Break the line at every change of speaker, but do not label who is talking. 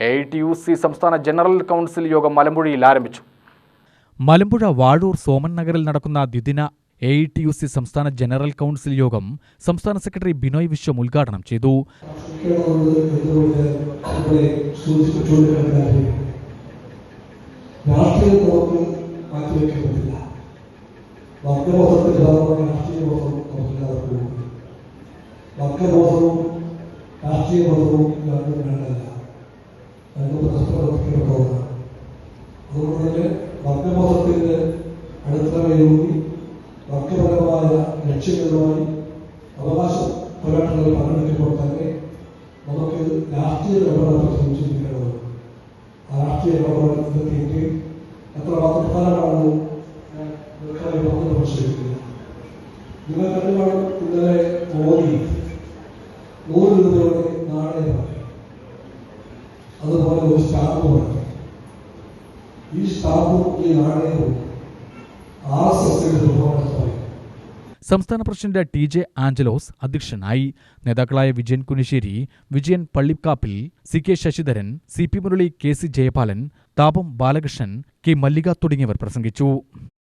A I T U C സംസ്ഥാന general council യോഗം മലമ്പുഴയിൽ ആരംഭിച്ചു.
മലമ്പുഴ വാഴൂർ സോമൻ നഗറിൽ നടക്കുന്ന ദ്വിദിന A I T U C സംസ്ഥാന ജനറൽ കൗൺസിൽ യോഗം സംസ്ഥാന സെക്രട്ടറി ബിനോയ് വിശ്വം ഉദ്ഘാടനം ചെയ്തു.
രാഷ്ട്രീയം വർഗബോധവും ബോധവും രണ്ടും അതുകൊണ്ട് വർഗബോധത്തിന്റെ അടിത്തറയിലൂന്നി വർഗപരമായ ലക്ഷ്യങ്ങളുമായി അവകാശ പോരാട്ടങ്ങളിൽ പങ്കെടുക്കുമ്പോൾ തന്നെ നമുക്ക് രാഷ്ട്രീയ ഇടപെടൽ സൂചിപ്പിക്കേണ്ടത് ആ രാഷ്ട്രീയ ഇടപെടലത്തിലേക്ക് എത്രമാത്രം പ്രധാനമാണെന്ന് ഞാൻ നിങ്ങൾക്കായി പറഞ്ഞു പരിശോധിക്കുക നിങ്ങൾ കണ്ടുകാണും ഇന്നലെ മോദി നൂറ് രൂപയുടെ നാണയമാണ്. അതുപോലെ ഒരു സ്റ്റാമ്പ് ഇറക്കി.
സംസ്ഥാന പ്രസിഡന്റ് ടി ജെ ആഞ്ചലോസ് അധ്യക്ഷനായി നേതാക്കളായ Vijayan Kunissery Vijayan Pallikkappil C K Sasidharan C P Murali K C Jayapalan Thapam Balakrishnan K മല്ലിക തുടങ്ങിയവർ പ്രസംഗിച്ചു.